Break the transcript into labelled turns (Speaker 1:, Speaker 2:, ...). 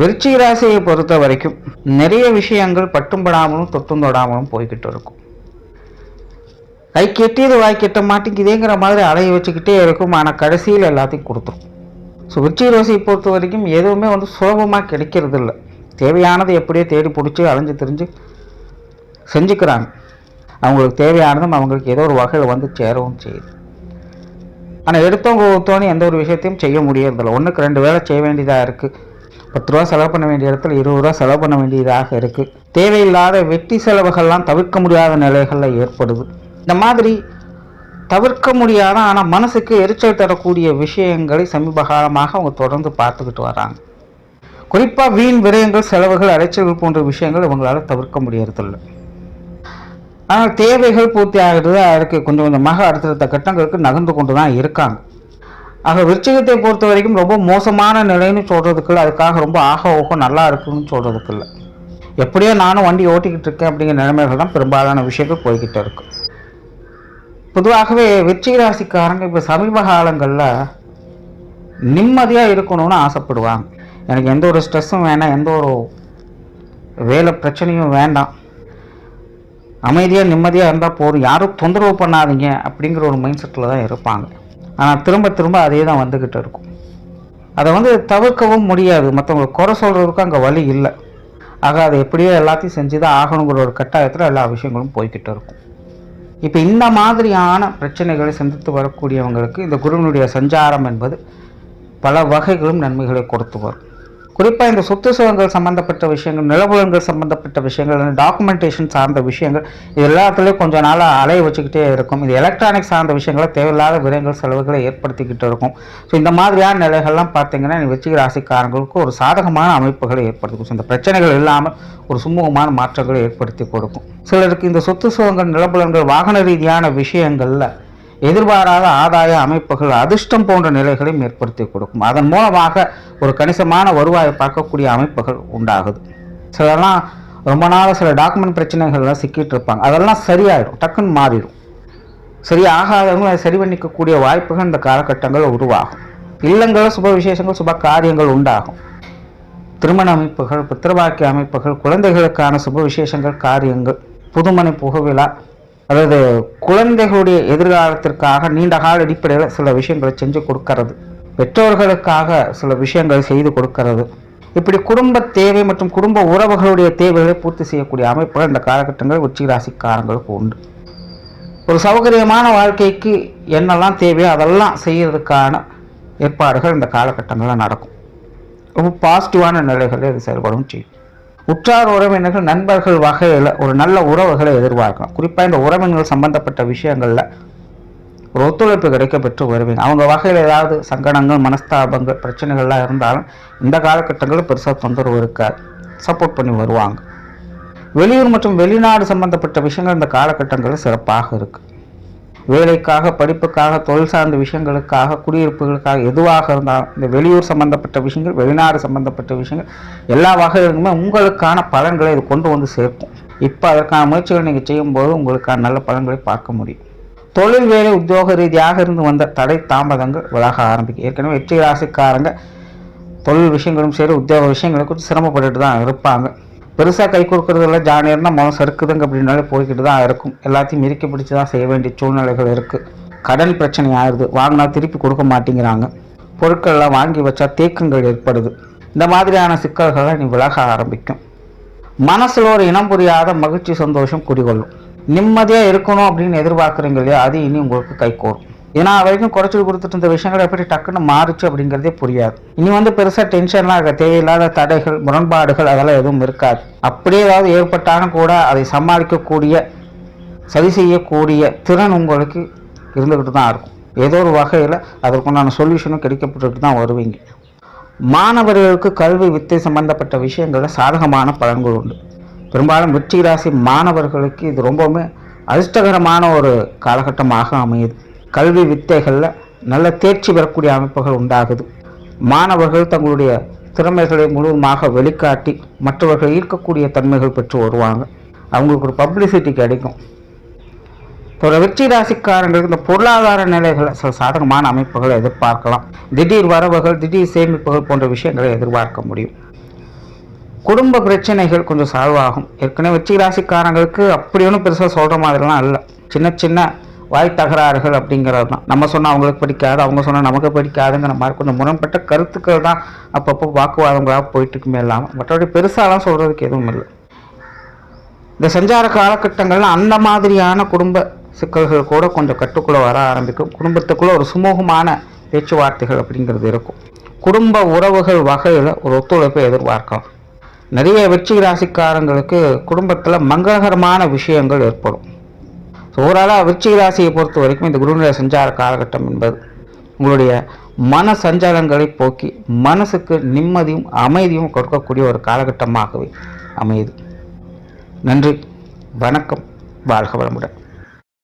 Speaker 1: விருச்சிக ராசியை பொறுத்த வரைக்கும் நிறைய விஷயங்கள் பட்டும் படாமலும் தொட்டும் தொடாமலும் போய்கிட்டு இருக்கும். கை கெட்டியது வாய் கெட்ட மாட்டேங்குதேங்கிற மாதிரி அலைய வச்சுக்கிட்டே இருக்கும். ஆனால் கடைசியில் எல்லாத்தையும் கொடுத்துரும். ஸோ விருச்சிக ராசியை பொறுத்த வரைக்கும் எதுவுமே வந்து சுலபமாக கிடைக்கிறது இல்லை தேவையானது எப்படியோ தேடி பிடிச்சி அலைஞ்சு திரிஞ்சு செஞ்சுக்கிறாங்க. அவங்களுக்கு தேவையானதும் அவங்களுக்கு ஏதோ ஒரு வகையில் வந்து சேரவும் செய்யுது. ஆனால் எடுத்தவங்க ஒருத்தவனே எந்த ஒரு விஷயத்தையும் செய்ய முடியறதில்ல. ஒன்றுக்கு ரெண்டு வேலை செய்ய வேண்டியதாக இருக்குது பத்து ரூபா செலவு பண்ண வேண்டிய இடத்துல இருபது ரூபா செலவு பண்ண வேண்டியதாக இருக்குது தேவையில்லாத வெட்டி செலவுகள்லாம் தவிர்க்க முடியாத நிலைகளில் ஏற்படுது. இந்த மாதிரி தவிர்க்க முடியாத ஆனால் மனசுக்கு எரிச்சல் தரக்கூடிய விஷயங்களை சமீப காலமாக அவங்க தொடர்ந்து பார்த்துக்கிட்டு வராங்க. குறிப்பாக வீண் விரயங்கள் செலவுகள் அலைச்சல்கள் போன்ற விஷயங்கள் இவங்களால தவிர்க்க முடியறதில்லை. ஆனால் தேவைகள் பூர்த்தி ஆகிறது அதுக்கு கொஞ்சம் கொஞ்சமாக அடுத்தடுத்த கட்டங்களுக்கு நகர்ந்து கொண்டு தான் இருக்காங்க. ஆக விருச்சிகத்தை பொறுத்த வரைக்கும் ரொம்ப மோசமான நிலைன்னு சொல்கிறதுக்கு இல்லை அதுக்காக ரொம்ப ஆக ஓகம் நல்லா இருக்குன்னு சொல்கிறதுக்கு இல்லை எப்படியோ நானும் வண்டி ஓட்டிக்கிட்டு இருக்கேன் அப்படிங்கிற நிலைமைகள் தான் பெரும்பாலான விஷயங்கள் போய்கிட்டு இருக்கு. பொதுவாகவே விருச்சிக ராசிக்காரங்க இப்போ சமீப காலங்களில் நிம்மதியாக இருக்கணும்னு ஆசைப்படுவாங்க. எனக்கு எந்த ஒரு ஸ்ட்ரெஸ்ஸும் வேண்டாம் எந்த ஒரு வேலை பிரச்சனையும் வேண்டாம். அமைதியாக நிம்மதியாக இருந்தால் போதும். யாரும் தொந்தரவு பண்ணாதீங்க அப்படிங்கிற ஒரு மைண்ட் செட்டில் தான் இருப்பாங்க. ஆனால் திரும்ப திரும்ப அதே தான் வந்துக்கிட்டு இருக்கும். அதை வந்து தவிர்க்கவும் முடியாது. மற்றவங்களை குறை சொல்கிறதுக்கும் அங்கே வழி இல்லை. ஆக அதை எப்படியோ எல்லாத்தையும் செஞ்சு தான் ஆகணுங்கிற ஒரு கட்டாயத்தில் எல்லா விஷயங்களும் போய்கிட்டு இருக்கும். இப்போ இந்த மாதிரியான பிரச்சனைகளை சந்தித்து வரக்கூடியவங்களுக்கு இந்த குருவினுடைய சஞ்சாரம் என்பது பல வகைகளும் நன்மைகளை கொடுத்து வரும். குறிப்பாக இந்த சொத்து சுகங்கள் சம்மந்தப்பட்ட விஷயங்கள் நிலபுலன்கள் சம்மந்தப்பட்ட விஷயங்கள் டாக்குமெண்டேஷன் சார்ந்த விஷயங்கள் இது எல்லாத்துலேயும் கொஞ்சம் நாளாக அலைய வச்சுக்கிட்டே இருக்கும். இது எலக்ட்ரானிக் சார்ந்த விஷயங்களை தேவையில்லாத விரயங்கள் செலவுகளை ஏற்படுத்திக்கிட்டு இருக்கும். ஸோ இந்த மாதிரியான நிலைகள்லாம் பார்த்தீங்கன்னா நீ வச்சுக்கிற ராசிக்காரங்களுக்கு ஒரு சாதகமான அமைப்புகளை ஏற்படுத்தி இந்த பிரச்சனைகள் இல்லாமல் ஒரு சுமூகமான மாற்றங்களை ஏற்படுத்தி கொடுக்கும். சிலருக்கு இந்த சொத்து சுகங்கள் நிலபுலன்கள் வாகன ரீதியான விஷயங்களில் எதிர்பாராத ஆதாய அமைப்புகள் அதிர்ஷ்டம் போன்ற நிலைகளையும் ஏற்படுத்தி கொடுக்கும். அதன் மூலமாக ஒரு கணிசமான வருவாயை பார்க்கக்கூடிய அமைப்புகள் உண்டாகுது. சிலலாம் ரொம்ப நாள் சில டாக்குமெண்ட் பிரச்சனைகள்லாம் சிக்கிட்டு இருப்பாங்க. அதெல்லாம் சரியாயிடும் டக்குன்னு மாறிடும். சரி ஆகாதவங்க அதை சரி பண்ணிக்கக்கூடிய வாய்ப்புகள் இந்த காலகட்டங்கள் உருவாகும். இல்லங்கள் சுப விசேஷங்கள் சுப காரியங்கள் உண்டாகும். திருமண அமைப்புகள் பித்திரவாக்கிய அமைப்புகள் குழந்தைகளுக்கான சுப விசேஷங்கள் காரியங்கள் புதுமனை புகவிழா அதாவது குழந்தைகளுடைய எதிர்காலத்திற்காக நீண்ட கால அடிப்படையில் சில விஷயங்களை செஞ்சு கொடுக்கறது. பெற்றோர்களுக்காக சில விஷயங்களை செய்து கொடுக்கறது. இப்படி குடும்ப தேவை மற்றும் குடும்ப உறவுகளுடைய தேவைகளை பூர்த்தி செய்யக்கூடிய அமைப்புகள் இந்த காலகட்டங்கள் உச்சி ராசிக்காரங்களுக்கு உண்டு. ஒரு சௌகரியமான வாழ்க்கைக்கு என்னெல்லாம் தேவையோ அதெல்லாம் செய்யறதுக்கான ஏற்பாடுகள் இந்த காலகட்டங்களில் நடக்கும். ரொம்ப பாசிட்டிவான நிலைகளில் இது செயல்படும் செய்யும். உற்றார் உறவினர்கள் நண்பர்கள் வகையில் ஒரு நல்ல உறவுகளை எதிர்பார்க்கலாம். குறிப்பாக இந்த உறவினர்கள் சம்பந்தப்பட்ட விஷயங்களில் ஒரு ஒத்துழைப்பு கிடைக்க பெற்று வருவீங்க. அவங்க வகையில் ஏதாவது சங்கடங்கள் மனஸ்தாபங்கள் பிரச்சனைகள்லாம் இருந்தாலும் இந்த காலகட்டங்களில் பெருசாக தொந்தரவு இருக்காது. சப்போர்ட் பண்ணி வருவாங்க. வெளியூர் மற்றும் வெளிநாடு சம்பந்தப்பட்ட விஷயங்கள் இந்த காலகட்டங்களில் சிறப்பாக இருக்குது வேலைக்காக படிப்புக்காக தொழில் சார்ந்த விஷயங்களுக்காக குடியிருப்புகளுக்காக எதுவாக இருந்தாலும் இந்த வெளியூர் சம்பந்தப்பட்ட விஷயங்கள் வெளிநாடு சம்பந்தப்பட்ட விஷயங்கள் எல்லா வகையிலுமே உங்களுக்கான பலன்களை இது கொண்டு வந்து சேர்க்கும். இப்போ அதற்கான முயற்சிகள் நீங்கள் செய்யும்போது உங்களுக்கான நல்ல பலன்களை பார்க்க முடியும். தொழில் வேலை உத்தியோக ரீதியாக இருந்து வந்த தடை தாமதங்கள் விலக ஆரம்பிக்கும். ஏற்கனவே வெற்றி ராசிக்காரங்க தொழில் விஷயங்களும் சரி உத்தியோக விஷயங்களும் கொஞ்சம் சிரமப்பட்டுட்டு தான் இருப்பாங்க. பெருசாக கை கொடுக்கறதில்ல ஜானியர்னா மனம் சறுக்குதுங்க அப்படின்னாலே போய்கிட்டு தான் இருக்கும். எல்லாத்தையும் மிரிக்க பிடிச்சி தான் செய்ய வேண்டிய சூழ்நிலைகள் இருக்குது கடன் பிரச்சனை ஆயிடுது. வாங்கினா திருப்பி கொடுக்க மாட்டேங்கிறாங்க. பொருட்கள்லாம் வாங்கி வச்சா தேக்கங்கள் ஏற்படுது. இந்த மாதிரியான சிக்கல்களை நீ விலக ஆரம்பிக்கும். மனசில் ஒரு இனம் புரியாத மகிழ்ச்சி சந்தோஷம் குடிகொள்ளும். நிம்மதியாக இருக்கணும் அப்படின்னு எதிர்பார்க்குறீங்க இல்லையா அது இனி உங்களுக்கு கைகூடும். ஏன்னா வரைக்கும் குறைச்சி கொடுத்துட்டு இருந்த விஷயங்கள் எப்படி டக்குன்னு மாறுச்சு அப்படிங்கிறதே புரியாது. இனி வந்து பெருசாக டென்ஷன்லாம் இருக்க தேவையில்லாத தடைகள் முரண்பாடுகள் அதெல்லாம் எதுவும் இருக்காது. அப்படியே ஏதாவது ஏற்பட்டாலும் கூட அதை சமாளிக்கக்கூடிய சரி செய்யக்கூடிய திறன் உங்களுக்கு இருந்துக்கிட்டு தான் இருக்கும். ஏதோ ஒரு வகையில் அதற்குண்டான சொல்யூஷனும் கிடைக்கப்பட்டுட்டு தான் வருவீங்க. மாணவர்களுக்கு கல்வி வித்தை சம்பந்தப்பட்ட விஷயங்களில் சாதகமான பலன்கள் உண்டு. பெரும்பாலும் வெற்றி ராசி மாணவர்களுக்கு இது ரொம்பவுமே அதிர்ஷ்டகரமான ஒரு காலகட்டமாக அமையுது. கல்வி வித்தைகளில் நல்ல தேர்ச்சி பெறக்கூடிய அமைப்புகள் உண்டாகுது. மாணவர்கள் தங்களுடைய திறமைகளை முழுவதுமாக வெளிக்காட்டி மற்றவர்கள் ஈர்க்கக்கூடிய தன்மைகள் பெற்று வருவாங்க. அவங்களுக்கு ஒரு பப்ளிசிட்டி கிடைக்கும். ஒரு வெற்றி ராசிக்காரங்களுக்கு இந்த பொருளாதார நிலைகளை சில சாதகமான அமைப்புகளை எதிர்பார்க்கலாம். திடீர் வரவுகள் திடீர் சேமிப்புகள் போன்ற விஷயங்களை எதிர்பார்க்க முடியும். குடும்ப பிரச்சனைகள் கொஞ்சம் சால்வாகும் ஏற்கனவே வெற்றி ராசிக்காரங்களுக்கு அப்படி ஒன்றும் பெருசாக சொல்கிற மாதிரிலாம் இல்லை சின்ன சின்ன வாய் தகராறுகள் அப்படிங்கிறது தான். நம்ம சொன்னால் அவங்களுக்கு பிடிக்காது அவங்க சொன்னால் நமக்கு பிடிக்காதுங்கிற மாதிரி கொஞ்சம் முரண்பட்ட கருத்துக்கள் தான் அப்பப்போ வாக்குவாதங்களாக போயிட்டுருக்குமே இல்லாமல் மற்றபடி பெருசாலாம் சொல்கிறதுக்கு எதுவும் இல்லை. இந்த சஞ்சார காலகட்டங்களில் அந்த மாதிரியான குடும்ப சிக்கல்கள் கூட கொஞ்சம் கட்டுக்குள்ளே வர ஆரம்பிக்கும். குடும்பத்துக்குள்ளே ஒரு சுமூகமான பேச்சுவார்த்தைகள் அப்படிங்கிறது இருக்கும். குடும்ப உறவுகள் வகையில் ஒரு ஒத்துழைப்பை எதிர்பார்க்கலாம். நிறைய வெற்றி ராசிக்காரங்களுக்கு குடும்பத்தில் மங்களகரமான விஷயங்கள் ஏற்படும். ஸோ ஓவராலாக விருச்சிக ராசியை பொறுத்த வரைக்கும் இந்த குருநிலை சஞ்சார காலகட்டம் என்பது உங்களுடைய மன சஞ்சாரங்களை போக்கி மனசுக்கு நிம்மதியும் அமைதியும் கொடுக்கக்கூடிய ஒரு காலகட்டமாகவே அமையுது. நன்றி. வணக்கம். வாழ்க வளமுடன்.